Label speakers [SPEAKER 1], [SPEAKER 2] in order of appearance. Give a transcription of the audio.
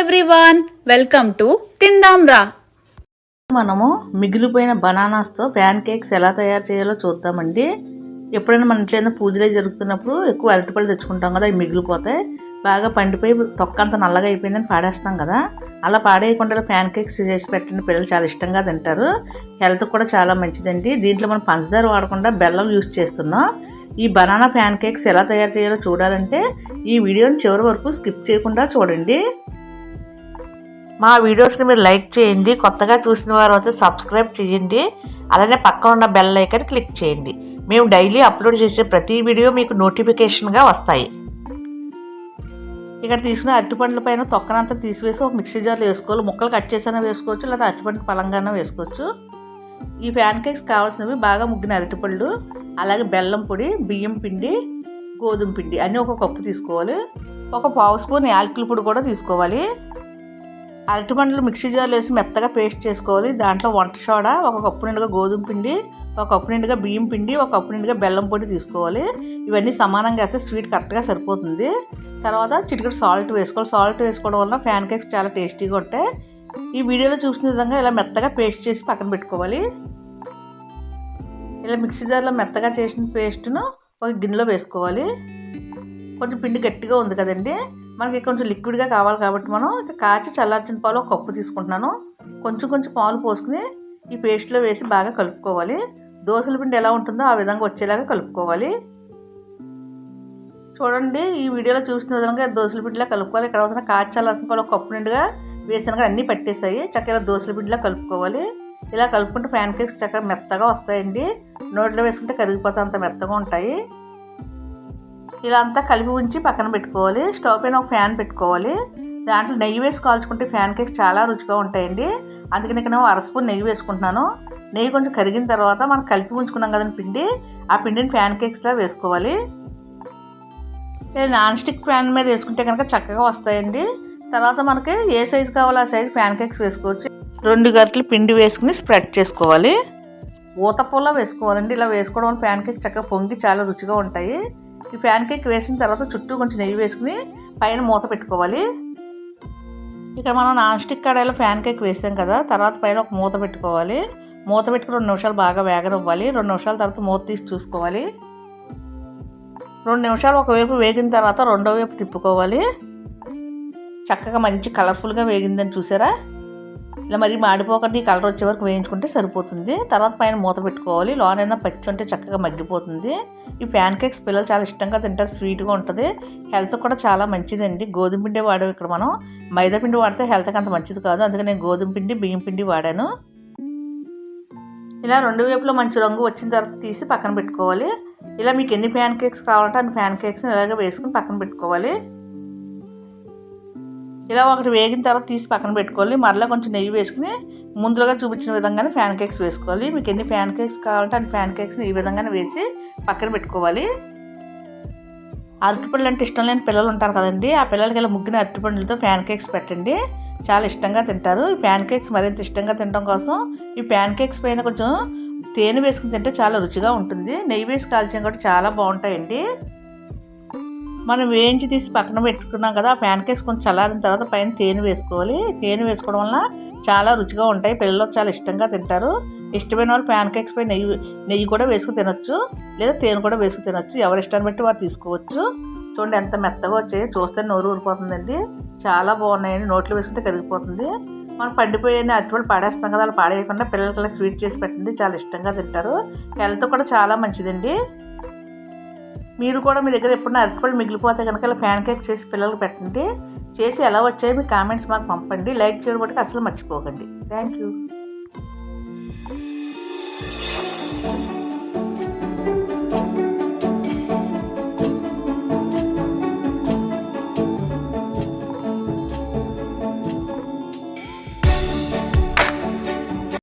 [SPEAKER 1] Everyone welcome to తిందాం రా
[SPEAKER 2] మనము మిగిలిపోయిన బనానాస్తో ప్యాన్ కేక్స్ ఎలా తయారు చేయాలో చూద్దామండి. ఎప్పుడైనా మన ఇంట్లో ఏదైనా పూజలు జరుగుతున్నప్పుడు ఎక్కువ అరటిపళ్ళు తెచ్చుకుంటాం కదా అవి మిగిలిపోతాయి. బాగా పండిపోయి తొక్క అంత నల్లగా అయిపోయిందని పాడేస్తాం కదా. అలా పాడేయకుండా ప్యాన్ కేక్స్ చేసి పెట్టండి. పిల్లలు చాలా ఇష్టంగా తింటారు. హెల్త్ కూడా చాలా మంచిదండి. దీంట్లో మనం పంచదార వాడకుండా బెల్లం యూస్ చేస్తున్నాం. ఈ బనానా ప్యాన్ కేక్స్ ఎలా తయారు చేయాలో చూడాలంటే ఈ వీడియోని చివరి వరకు స్కిప్ చేయకుండా చూడండి. మా వీడియోస్ని మీరు లైక్ చేయండి. కొత్తగా చూసిన వారు అయితే సబ్స్క్రైబ్ చేయండి. అలానే పక్కన ఉన్న బెల్ ఐకన్ క్లిక్ చేయండి. మేము డైలీ అప్లోడ్ చేసే ప్రతి వీడియో మీకు నోటిఫికేషన్గా వస్తాయి. ఇక్కడ తీసుకున్న అరటిపండ్ల పైన తొక్కనంతా తీసివేసి ఒక మిక్సీ జార్లో వేసుకోవాలి. ముక్కలు కట్ చేసైనా వేసుకోవచ్చు లేదా అరటిపండు పలంగానే వేసుకోవచ్చు. ఈ ప్యాన్ కేక్స్ కావాల్సినవి బాగా ముగ్గిన అరటిపళ్ళు అలాగే బెల్లం పొడి బియ్యం పిండి గోధుమ పిండి అన్నీ ఒక కప్పు తీసుకోవాలి. ఒక పావు స్పూన్ యాలకుల పొడి కూడా తీసుకోవాలి. అరటిపండ్లు మిక్సీ జార్లో వేసి మెత్తగా పేస్ట్ చేసుకోవాలి. దాంట్లో వంట సోడా ఒక కప్పు నిండుగా గోధుమ పిండి ఒక కప్పు నిండుగా బియ్యం పిండి ఒక కప్పు నిండుగా బెల్లం పొడి తీసుకోవాలి. ఇవన్నీ సమానంగా అయితే స్వీట్ కరెక్ట్గా సరిపోతుంది. తర్వాత చిటికెడు సాల్ట్ వేసుకోవాలి. సాల్ట్ వేసుకోవడం వల్ల ఫ్యాన్ కేక్స్ చాలా టేస్టీగా ఉంటాయి. ఈ వీడియోలో చూసిన విధంగా ఇలా మెత్తగా పేస్ట్ చేసి పక్కన పెట్టుకోవాలి. ఇలా మిక్సీ జార్లో మెత్తగా చేసిన పేస్ట్ను ఒక గిన్నెలో వేసుకోవాలి. కొంచెం పిండి గట్టిగా ఉంది కదండి. మనకి కొంచెం లిక్విడ్గా కావాలి కాబట్టి మనం ఇక కాచి చల్లార్చిన పాలు ఒక కప్పు తీసుకుంటున్నాను. కొంచెం కొంచెం పాలు పోసుకుని ఈ పేస్ట్లో వేసి బాగా కలుపుకోవాలి. దోశల పిండి ఎలా ఉంటుందో ఆ విధంగా వచ్చేలాగా కలుపుకోవాలి. చూడండి ఈ వీడియోలో చూసిన విధంగా దోశల పిండిలా కలుపుకోవాలి. ఇక్కడ అవుతున్న కాచి చల్లార్చిన పాలు ఒక కప్పు నిండుగా వేసినగా అన్నీ పట్టేసాయి చక్కగా దోశల పిండిలా కలుపుకోవాలి. ఇలా కలుపుకుంటే ప్యాన్ కేక్స్ చక్కగా మెత్తగా వస్తాయండి. నోట్లో వేసుకుంటే కరిగిపోతే అంత మెత్తగా ఉంటాయి. ఇలా అంతా కలిపి ఉంచి పక్కన పెట్టుకోవాలి. స్టవ్ పైన ఒక ఫ్యాన్ పెట్టుకోవాలి. దాంట్లో నెయ్యి వేసి కాల్చుకుంటే ఫ్యాన్ కేక్స్ చాలా రుచిగా ఉంటాయండి. అందుకని ఇక్కడ నేను అర స్పూన్ నెయ్యి వేసుకుంటున్నాను. నెయ్యి కొంచెం కరిగిన తర్వాత మనం కలిపి ఉంచుకున్నాం కదండి పిండి ఆ పిండిని ఫ్యాన్ కేక్స్లా వేసుకోవాలి. నాన్ స్టిక్ ఫ్యాన్ మీద వేసుకుంటే కనుక చక్కగా వస్తాయండి. తర్వాత మనకి ఏ సైజు కావాలో ఆ సైజు ఫ్యాన్ కేక్స్ వేసుకోవచ్చు. రెండు గంటలు పిండి వేసుకుని స్ప్రెడ్ చేసుకోవాలి. ఊతపూల వేసుకోవాలండి. ఇలా వేసుకోవడం వల్ల ఫ్యాన్ కేక్ చక్కగా పొంగి చాలా రుచిగా ఉంటాయి. ఈ ప్యాన్ కేక్ వేసిన తర్వాత చుట్టూ కొంచెం నెయ్యి వేసుకుని పైన మూత పెట్టుకోవాలి. ఇక్కడ మనం నాన్ స్టిక్ కడాయిలో ఫ్యాన్ కేక్ వేసాం కదా తర్వాత పైన ఒక మూత పెట్టుకోవాలి. మూత పెట్టుకుని రెండు నిమిషాలు బాగా వేగనివ్వాలి. రెండు నిమిషాల తర్వాత మూత తీసి చూసుకోవాలి. రెండు నిమిషాలు ఒకవైపు వేగిన తర్వాత రెండో వైపు తిప్పుకోవాలి. చక్కగా మంచి కలర్ఫుల్గా వేగిందని చూసారా? ఇలా మరి మాడిపోకుండా ఈ కలర్ వచ్చే వరకు వేయించుకుంటే సరిపోతుంది. తర్వాత పైన మూత పెట్టుకోవాలి. లోనైనా పచ్చి ఉంటే చక్కగా మగ్గిపోతుంది. ఈ ప్యాన్ కేక్స్ పిల్లలు చాలా ఇష్టంగా తింటారు. స్వీట్గా ఉంటుంది. హెల్త్ కూడా చాలా మంచిదండి. గోధుమ పిండి వాడాము ఇక్కడ మనం. మైదా పిండి వాడితే హెల్త్కి అంత మంచిది కాదు. అందుకని నేను గోధుమ పిండి బియ్యం పిండి వాడాను. ఇలా రెండు వైపులో మంచి రంగు వచ్చిన తర్వాత తీసి పక్కన పెట్టుకోవాలి. ఇలా మీకు ఎన్ని ప్యాన్ కేక్స్ కావాలంటే అన్ని ప్యాన్ కేక్స్ని ఇలాగే వేసుకుని పక్కన పెట్టుకోవాలి. ఇలా ఒకటి వేగిన తర్వాత తీసి పక్కన పెట్టుకోవాలి. మరలా కొంచెం నెయ్యి వేసుకుని ముందుగా చూపించిన విధంగానే ఫ్యాన్ కేక్స్ వేసుకోవాలి. మీకు ఎన్ని ఫ్యాన్ కేక్స్ కావాలంటే అన్ని ఫ్యాన్ కేక్స్ని ఈ విధంగానే వేసి పక్కన పెట్టుకోవాలి. అరటిపండ్లు అంటే ఇష్టం లేని పిల్లలు ఉంటారు కదండి. ఆ పిల్లలకి ఇలా ముగ్గిన అరటిపండ్లతో ఫ్యాన్ కేక్స్ పెట్టండి. చాలా ఇష్టంగా తింటారు. ఈ ఫ్యాన్ కేక్స్ మరింత ఇష్టంగా తినడం కోసం ఈ ఫ్యాన్ కేక్స్ పైన కొంచెం తేనె వేసుకుని తింటే చాలా రుచిగా ఉంటుంది. నెయ్యి వేసి కాల్చిన కూడా చాలా బాగుంటాయండి. మనం వేయించి తీసి పక్కన పెట్టుకున్నాం కదా ఆ ప్యాన్ కేక్స్ కొంచెం చల్లారిన తర్వాత పైన తేనె వేసుకోవాలి. తేనె వేసుకోవడం వల్ల చాలా రుచిగా ఉంటాయి. పిల్లలు చాలా ఇష్టంగా తింటారు. ఇష్టమైన వాళ్ళు ప్యాన్ కేక్స్ పై నెయ్యి నెయ్యి కూడా వేసుకు తినొచ్చు. లేదా తేనె కూడా వేసుకు తినొచ్చు. ఎవరి ఇష్టాన్ని బట్టి వారు తీసుకోవచ్చు. చూడండి ఎంత మెత్తగా వచ్చాయో. చూస్తే నోరు ఊరిపోతుందండి. చాలా బాగున్నాయండి. నోట్లో వేసుకుంటే కరిగిపోతుంది. మనం పండిపోయే అటువంటి పాడేస్తాం కదా అలా పాడేయకుండా పిల్లలకి స్వీట్ చేసి పెట్టండి. చాలా ఇష్టంగా తింటారు. హెల్త్ కూడా చాలా మంచిదండి. మీరు కూడా మీ దగ్గర ఎప్పుడైనా అరటిపళ్ళు మిగిలిపోతే కనుక ఇలా ఫ్యాన్ కేక్ చేసి పిల్లలకు పెట్టండి. చేసి ఎలా వచ్చాయో మీ కామెంట్స్ మాకు పంపండి. లైక్ చేయడం బట్టి అసలు మర్చిపోకండి. Thank you.